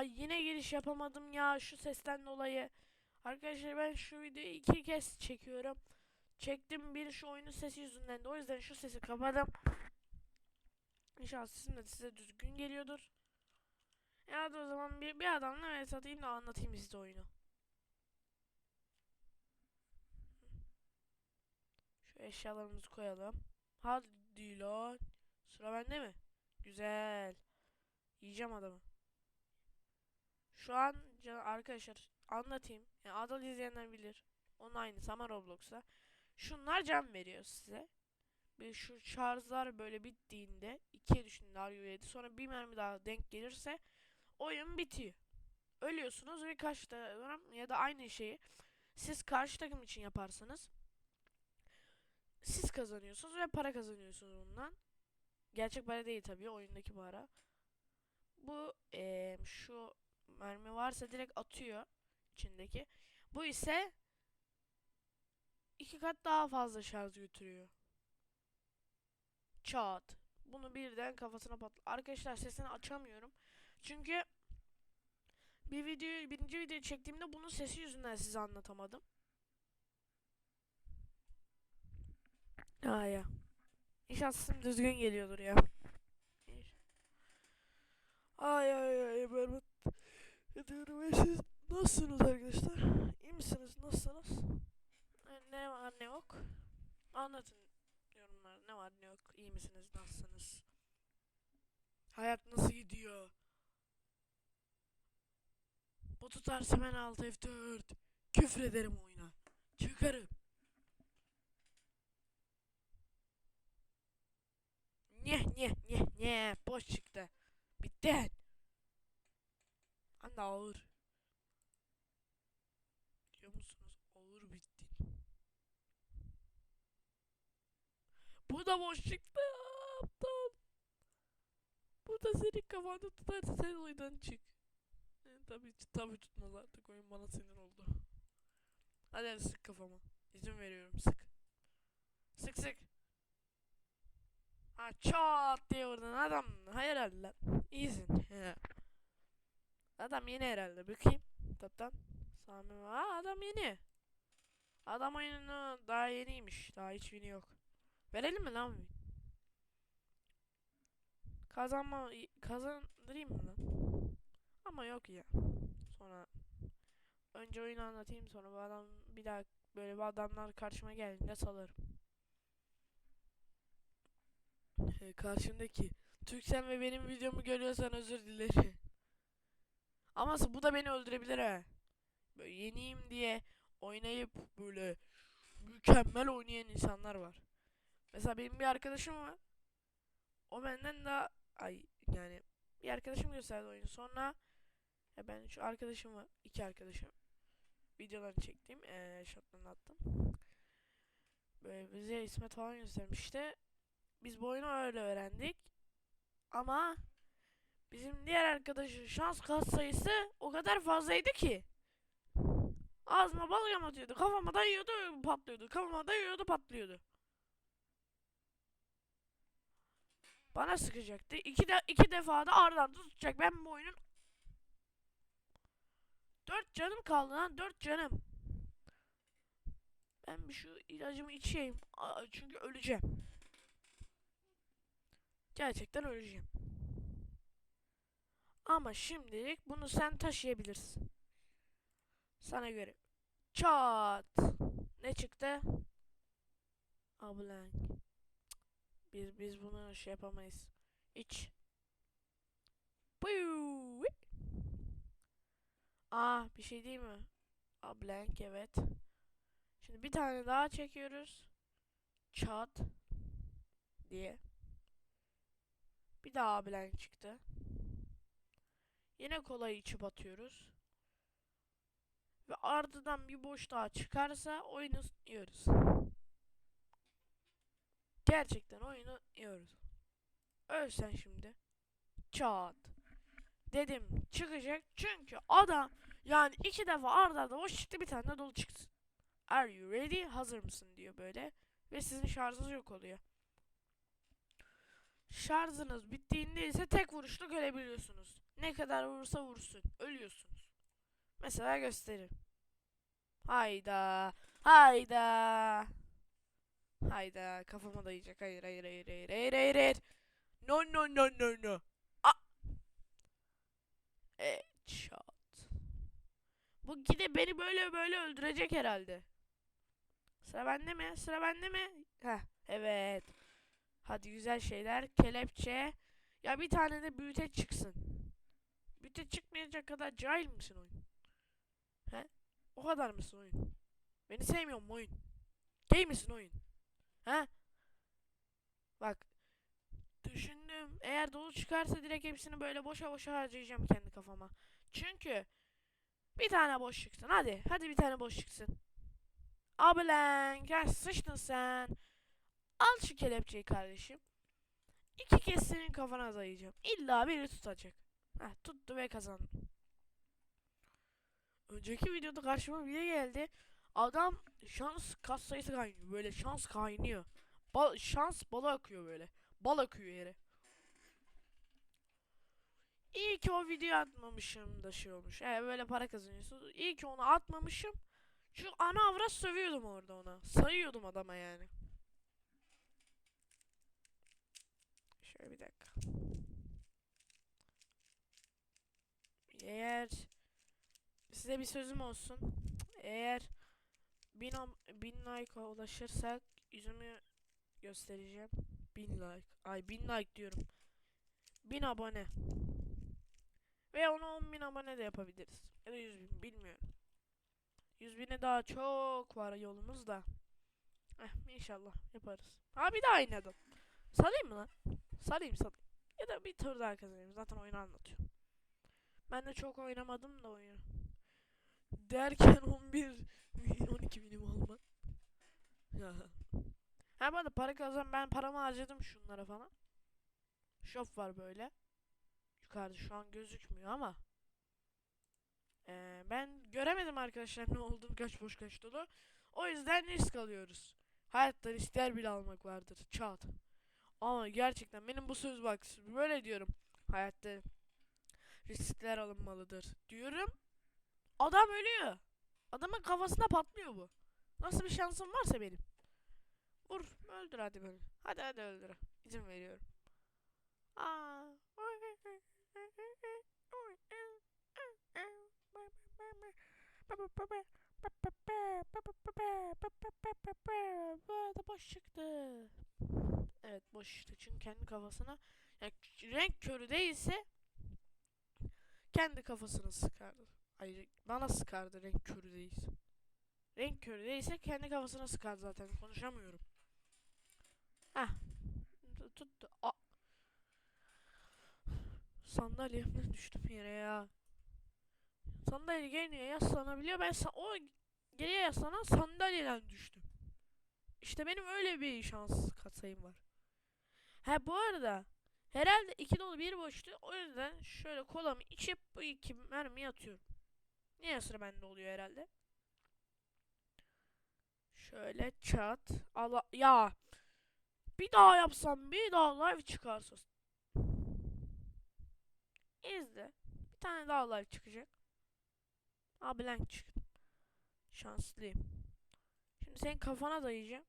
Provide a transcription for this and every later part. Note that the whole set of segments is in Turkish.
Hay yine giriş yapamadım ya şu sesten dolayı. Arkadaşlar ben şu videoyu iki kez çekiyorum. Çektim bir şu oyunun sesi yüzünden de o yüzden şu sesi kapadım. İnşallah sesim de size düzgün geliyordur. E hadi o zaman bir, bir adamla evet atayım da anlatayım size oyunu. Şu eşyalarımızı koyalım. Hadi lan. Sıra bende mi? Güzel. Yiyeceğim adamı. Şu an arkadaşlar anlatayım. Yani Adal izleyenler bilir. Onun aynısı ama Roblox'ta. Şunlar can veriyor size. Bir şu şarjlar böyle bittiğinde ikiye düşünün RU7 sonra bir mermi daha denk gelirse oyun bitiyor. Ölüyorsunuz ve karşı takım ya da aynı şeyi siz karşı takım için yaparsanız siz kazanıyorsunuz ve para kazanıyorsunuz bundan. Gerçek para değil tabii oyundaki para. Bu eee, şu mermi varsa direkt atıyor içindeki. Bu ise iki kat daha fazla şarj götürüyor. Çat. Bunu birden kafasına patla. Arkadaşlar sesini açamıyorum. Çünkü bir videoyu birinci videoyu çektiğimde bunun sesi yüzünden size anlatamadım. Aa ya. İnşallah sesim düzgün geliyordur ya. Ay ay ay berbat. Ediyorum ve siz nasılsınız arkadaşlar? İyi misiniz? Nasılsınız? E, Ne var ne yok? Anlatın yorumlar. Ne var ne yok? İyi misiniz? Nasılsınız? Hayat nasıl gidiyor? Bu tutarsa ben alt F4. Küfür ederim oyuna. Çıkarım. Nye nye nye nye boş çıktı. Bitti. Anne ağır. Diyor musunuz? Ağır bitti. Bu da boş çıktı. Aptal. Bu da senin kafanda tutarsa sen oyundan çık. E, tabii tabii tutmaz artık oyun bana sinir oldu. Hadi hadi sık kafama. İzin veriyorum sık. Sık sık. Ha çat diye oradan adam. Hayır herhalde. İyisin. Adam yeni herhalde. Bakayım. Taptan. Sami. Aa adam yeni. Adam oyununu daha yeniymiş. Daha hiç wini yok. Verelim mi lan win? Kazanma kazandırayım mı lan? Ama yok ya. Sonra önce oyunu anlatayım sonra bu adam bir daha böyle bir adamlar karşıma geldiğinde salarım. Karşımdaki Türksen ve benim videomu görüyorsan özür dilerim. Ama bu da beni öldürebilir ha. Böyle yeniyim diye oynayıp böyle mükemmel oynayan insanlar var. Mesela benim bir arkadaşım var. O benden daha ay yani bir arkadaşım gösterdi oyunu. Sonra ya ben şu arkadaşım var. iki arkadaşım. Videolarını çektiğim eee shotlarını attım. Böyle bize İsmet falan göstermişti. Biz bu oyunu öyle öğrendik. Ama bizim diğer arkadaşın şans kat sayısı o kadar fazlaydı ki. Ağzıma balgam atıyordu. Kafama dayıyordu patlıyordu. Kafama dayıyordu patlıyordu. Bana sıkacaktı. İki, de, iki defa da arda tutacak. Ben bu oyunun Dört canım kaldı lan. Dört canım. Ben bir şu ilacımı içeyim. Aa, Çünkü öleceğim. Gerçekten öleceğim. Ama şimdilik bunu sen taşıyabilirsin. Sana göre. Çat. Ne çıktı? Ablank. Biz biz bunu şey yapamayız. İç. Aa bir şey değil mi? Aa blank evet. Şimdi bir tane daha çekiyoruz. Çat diye. Bir daha blank çıktı. Yine kolayı içip atıyoruz. Ve ardından bir boş daha çıkarsa oyunu yiyoruz. Gerçekten oyunu yiyoruz. Ölsen şimdi. Çat. Dedim çıkacak çünkü adam yani iki defa arda arda boş çıktı bir tane de dolu çıksın. Are you ready? Hazır mısın diyor böyle. Ve sizin şarjınız yok oluyor. Şarjınız bittiğinde ise tek vuruşta görebiliyorsunuz. Ne kadar vurursa vursun. Ölüyorsunuz. Mesela göstereyim. Hayda. Hayda. Hayda. Kafama dayayacak. Hayır hayır hayır hayır hayır hayır. hayır. No no no no no. A Headshot. Bu gide beni böyle böyle öldürecek herhalde. Sıra bende mi? Sıra bende mi? Heh, evet. Hadi güzel şeyler. Kelepçe. Ya bir tane de büyüte çıksın. Büyüte çıkmayacak kadar cahil misin oyun? He? O kadar mısın oyun? Beni sevmiyor mu oyun? Gay misin oyun? He? Bak. Düşündüm. Eğer dolu çıkarsa direkt hepsini böyle boşa boşa harcayacağım kendi kafama. Çünkü bir tane boş çıksın. Hadi. Hadi bir tane boş çıksın. Abi lan. Gel sıçtın sen. Al şu kelepçeyi kardeşim. İki kez senin kafana dayayacağım. İlla biri tutacak. Heh, tuttu ve kazandım. Önceki videoda karşıma biri geldi. Adam şans kas sayısı kaynıyor. Böyle şans kaynıyor. Bal, şans bala akıyor böyle. Bal akıyor yere. İyi ki o videoyu atmamışım da şey olmuş. Evet böyle para kazanıyorsunuz. İyi ki onu atmamışım. Çünkü ana avrat sövüyordum orada ona. Sayıyordum adama yani. Şöyle bir dakika. Eğer size bir sözüm olsun. Eğer bin, bin like'a ulaşırsak yüzümü göstereceğim. Bin like. Ay bin like diyorum. Bin abone. Ve ona 10 bin abone de yapabiliriz. Ya da 100 bin bilmiyorum. 100 bine daha çok var yolumuz da. Eh, inşallah yaparız. Ha bir daha oynadım. Salayım mı lan? Salayım salayım. Ya da bir tur daha kazanayım. Zaten oyunu anlatıyorum. Ben de çok oynamadım da oyunu. Derken 11 12 binim olma. ha arada para kazan ben paramı harcadım şunlara falan. Shop var böyle. Yukarıda şu an gözükmüyor ama. Ee, ben göremedim arkadaşlar ne olduğunu kaç boş kaç dolu. O yüzden risk alıyoruz. Hayatta riskler bile almak vardır. Çat. Ama gerçekten benim bu söz bak böyle diyorum. Hayatta riskler alınmalıdır diyorum. Adam ölüyor. Adamın kafasına patlıyor bu. Nasıl bir şansım varsa benim. Vur öldür hadi beni. Hadi hadi öldür. İzin veriyorum. Aa. Bu arada boş çıktı. Evet çünkü kendi kafasına yani renk körü değilse kendi kafasını sıkardı. Hayır bana sıkardı renk körü değilse. Renk körü değilse kendi kafasına sıkardı zaten konuşamıyorum. Heh. Tuttu. A Sandalyemden düştüm yere ya. Sandalye geriye yaslanabiliyor. Ben sa- o geriye yaslanan sandalyeden düştüm. İşte benim öyle bir şans katsayım var. Ha bu arada herhalde iki dolu bir boştu. O yüzden şöyle kolamı içip bu iki mermiyi atıyorum. Niye sıra bende oluyor herhalde? Şöyle çat. Allah ya. Bir daha yapsam bir daha live çıkarsa. İzle. Bir tane daha live çıkacak. Aa blank çıktı. Şanslıyım. Şimdi senin kafana dayayacağım.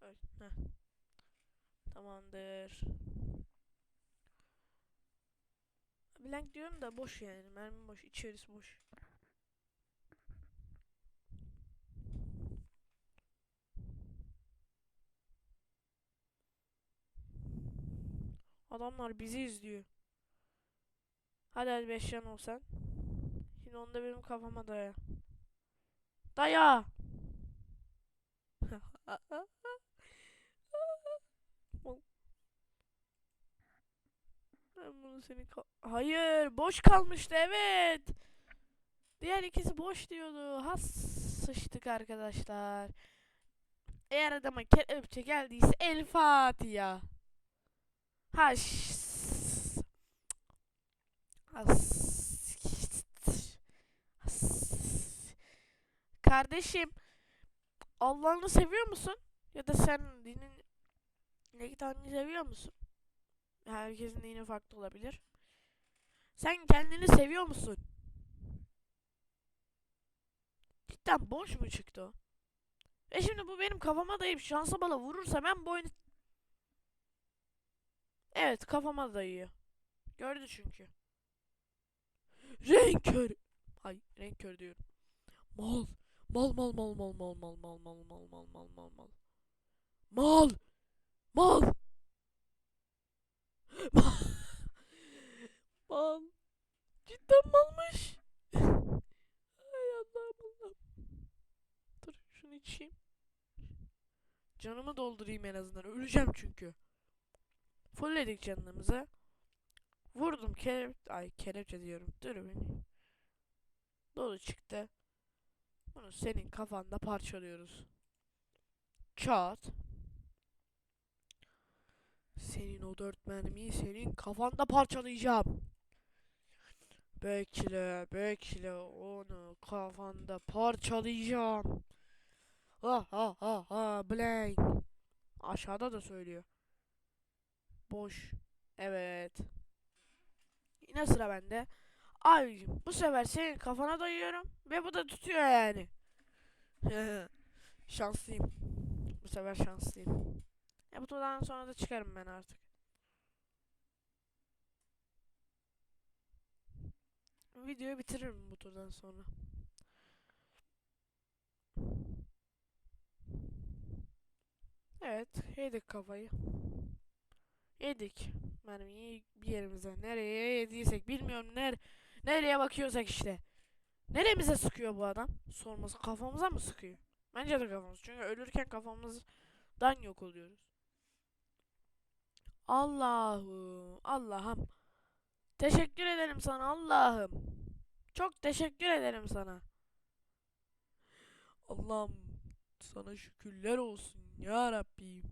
Öl. Heh. Tamamdır. Blank diyorum da boş yani. Mermi boş. içerisi boş. Adamlar bizi izliyor. Hadi hadi 5 yan olsan. Şimdi onu da benim kafama daya. Daya! Ben bunu senin ka- Hayır, boş kalmıştı evet. Diğer ikisi boş diyordu. Has sıçtık arkadaşlar. Eğer adama kelepçe geldiyse El Fatiha. Haş. Has. Has. Kardeşim, Allah'ını seviyor musun? Ya da sen dinin ne seviyor musun? Herkesin yine farklı olabilir. Sen kendini seviyor musun? Cidden boş mu çıktı o? Ve şimdi bu benim kafama dayayıp şansa bala vurursa ben bu oyunu... Evet kafama dayıyor. Gördü çünkü. Renk körü. Hay renk körü diyorum. Mal. Mal mal mal mal mal mal mal mal mal mal mal mal mal. Mal. Mal. Cidden malmış. Ay Allah'ım Allah'ım. Dur şunu içeyim. Canımı doldurayım en azından. Öleceğim çünkü. Fullledik canımızı. Vurdum kelep... Ay kelepçe diyorum. Dur beni. Dolu çıktı. Bunu senin kafanda parçalıyoruz. Çat. Senin o dört mermiyi senin kafanda parçalayacağım. Bekle, bekle onu kafanda parçalayacağım. Ha ha ha ha blank. Aşağıda da söylüyor. Boş. Evet. Yine sıra bende. Abicim bu sefer senin kafana dayıyorum ve bu da tutuyor yani. şanslıyım. Bu sefer şanslıyım. Ya bu turdan sonra da çıkarım ben artık. Videoyu bitiririm bu turdan sonra. Evet, yedik kafayı. Yedik mermiyi bir yerimize. Nereye yediysek bilmiyorum ner nereye bakıyorsak işte. Neremize sıkıyor bu adam? Sorması kafamıza mı sıkıyor? Bence de kafamız. Çünkü ölürken kafamızdan yok oluyoruz. Allah'ım, Allah'ım. Teşekkür ederim sana Allah'ım. Çok teşekkür ederim sana. Allah'ım sana şükürler olsun ya Rabbim.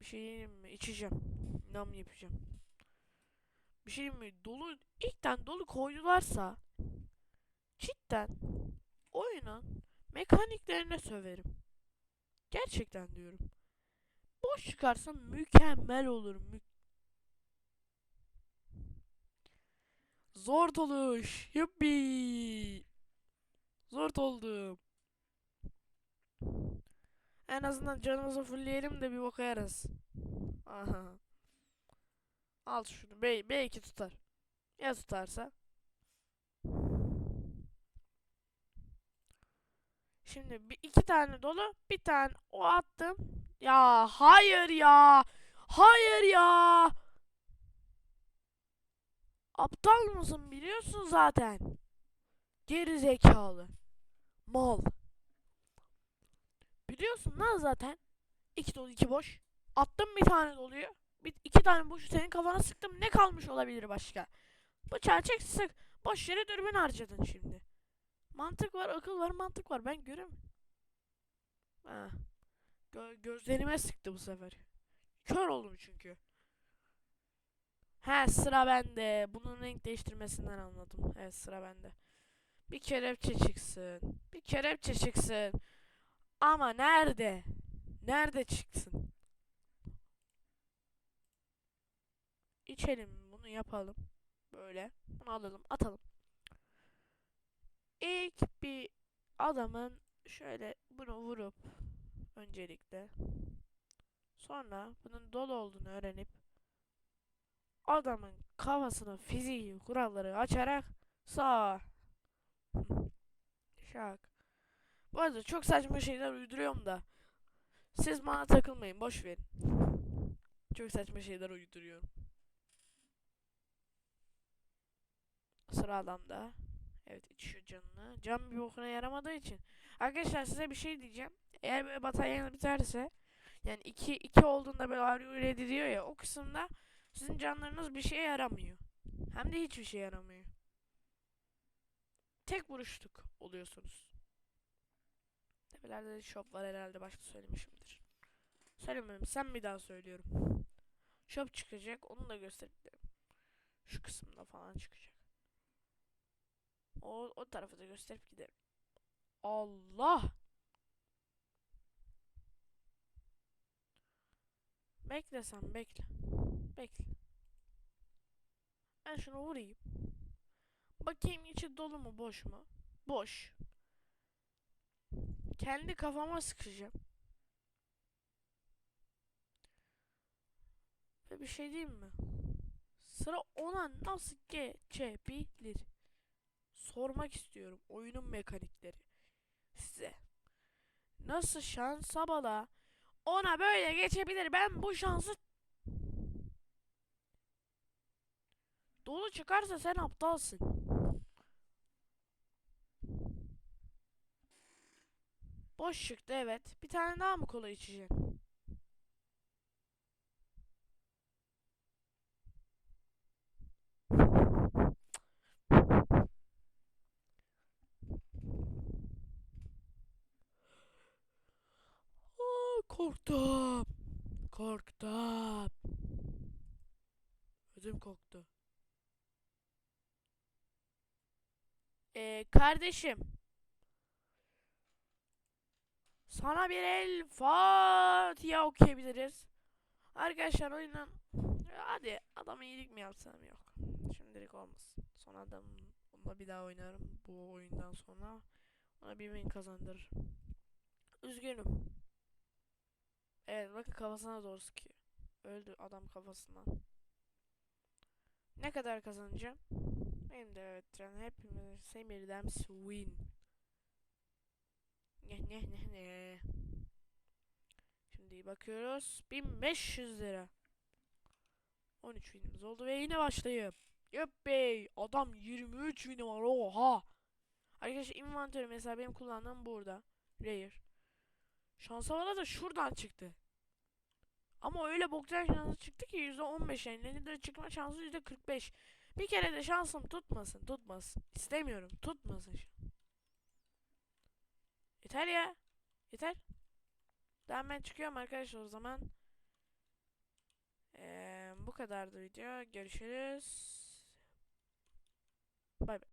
Bir şey diyeyim mi? İçeceğim. Nam yapacağım. Bir şey mi? Dolu, ilkten dolu koydularsa cidden oyunun mekaniklerine söverim. Gerçekten diyorum. Boş çıkarsa mükemmel olur. Mü Zor doluş. Yuppi. Zor oldum. En azından canımızı fullleyelim de bir boka. Aha. Al şunu. Bey belki tutar. Ya tutarsa? Şimdi bir iki tane dolu, bir tane o attım. Ya hayır ya. Hayır ya. Aptal mısın biliyorsun zaten. Geri zekalı. Mal. Biliyorsun lan zaten. İki dolu iki boş. Attım bir tane doluyu. Bir, iki tane boşu senin kafana sıktım. Ne kalmış olabilir başka? Bıçağı çek sık. Boş yere dürbün harcadın şimdi. Mantık var, akıl var, mantık var. Ben göremiyorum. Ha. Gö gözlerime sıktı bu sefer. Kör oldum çünkü. He sıra bende. Bunun renk değiştirmesinden anladım. Evet sıra bende. Bir kelepçe çıksın. Bir kelepçe çıksın. Ama nerede? Nerede çıksın? İçelim bunu yapalım. Böyle. Bunu alalım atalım. İlk bir adamın şöyle bunu vurup öncelikle. Sonra bunun dolu olduğunu öğrenip adamın kafasının fiziği kuralları açarak sağ şak. Bu arada çok saçma şeyler uyduruyorum da siz bana takılmayın boş verin. Çok saçma şeyler uyduruyorum. Sıra adamda Evet içiyor canını. Can bir bokuna yaramadığı için. Arkadaşlar size bir şey diyeceğim. Eğer böyle bataryanız biterse yani 2 2 olduğunda böyle you ready diyor ya o kısımda sizin canlarınız bir şeye yaramıyor. Hem de hiçbir şey yaramıyor. Tek vuruşluk oluyorsunuz. Tepelerde de shop var herhalde başta söylemişimdir. Söylemedim sen bir daha söylüyorum. Shop çıkacak onu da göstereyim. Şu kısımda falan çıkacak. O, o tarafı da gösterip gidelim. Allah! Bekle sen bekle. Bekle. Ben şunu vurayım. Bakayım içi dolu mu boş mu? Boş. Kendi kafama sıkacağım. Ve bir şey diyeyim mi? Sıra ona nasıl geçebilir? Sormak istiyorum oyunun mekanikleri size. Nasıl şansa bala ona böyle geçebilir? Ben bu şansı dolu çıkarsa sen aptalsın. Boş çıktı evet. Bir tane daha mı kola içeceksin? Aa, korktum. Korktum. Ödüm koktu. Ee, kardeşim. Sana bir el Fatiha okuyabiliriz. Arkadaşlar oyundan hadi adama iyilik mi yapsam yok. Şimdilik olmasın. Son adam onunla bir daha oynarım bu oyundan sonra. Ona bir win kazandırır. Üzgünüm. Evet bakın kafasına doğru sıkıyor. Öldü adam kafasından. Ne kadar kazanacağım? Benim de evet yani hepimiz Semir'den win. Ne ne ne ne. Şimdi bakıyoruz. 1500 lira. 13 winimiz oldu ve yine başlayayım. Yuppie adam 23 wini var oha. Arkadaşlar inventörü mesela benim kullandığım burada. Rare. Şansa bana da şuradan çıktı. Ama öyle boktan şansı çıktı ki %15 yani Nether'da çıkma şansı %45. Bir kere de şansım tutmasın tutmasın. İstemiyorum tutmasın. Yeter ya. Yeter. Tamam ben çıkıyorum arkadaşlar o zaman. Ee, bu kadardı video. Görüşürüz. Bay bay.